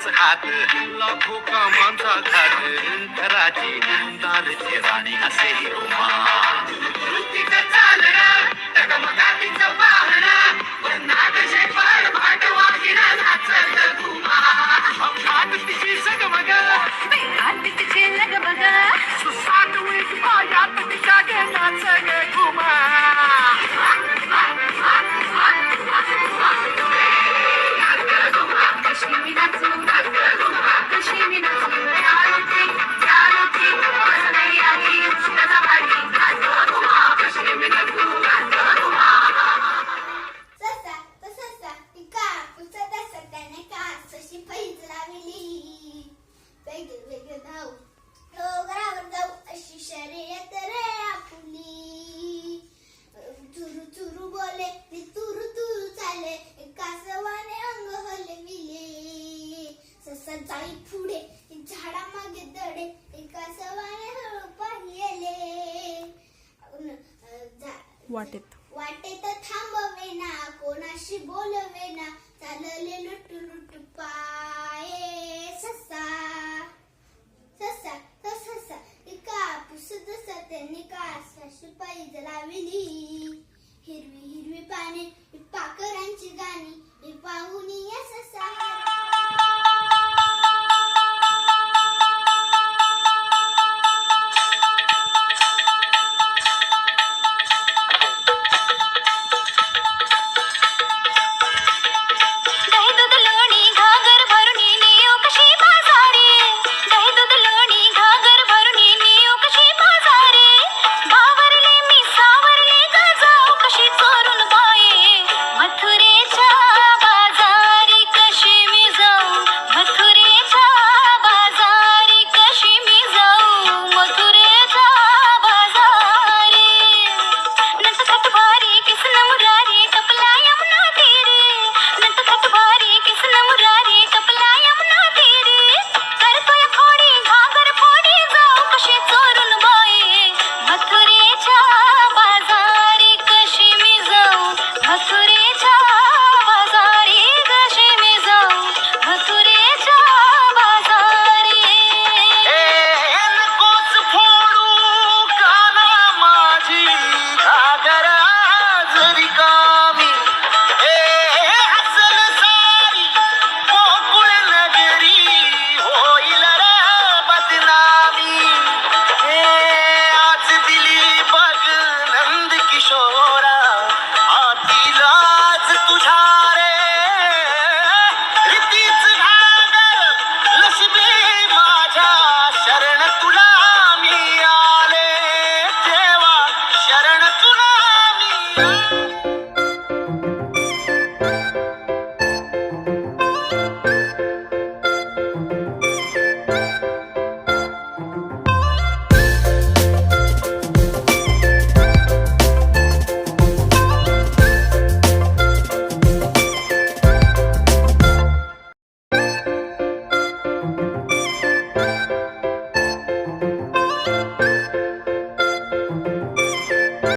त्याच हात लाखो कामांचा घात घराची दारची राणी असे उमा ही वाटेत. वाटेत थांबवे ना कोणाशी बोलवे ना चालले लुट लुट पाये ससा ससा ससा कापूस जसा त्यांनी कासाशी पायी जलाविली. हिरवी हिरवी पाने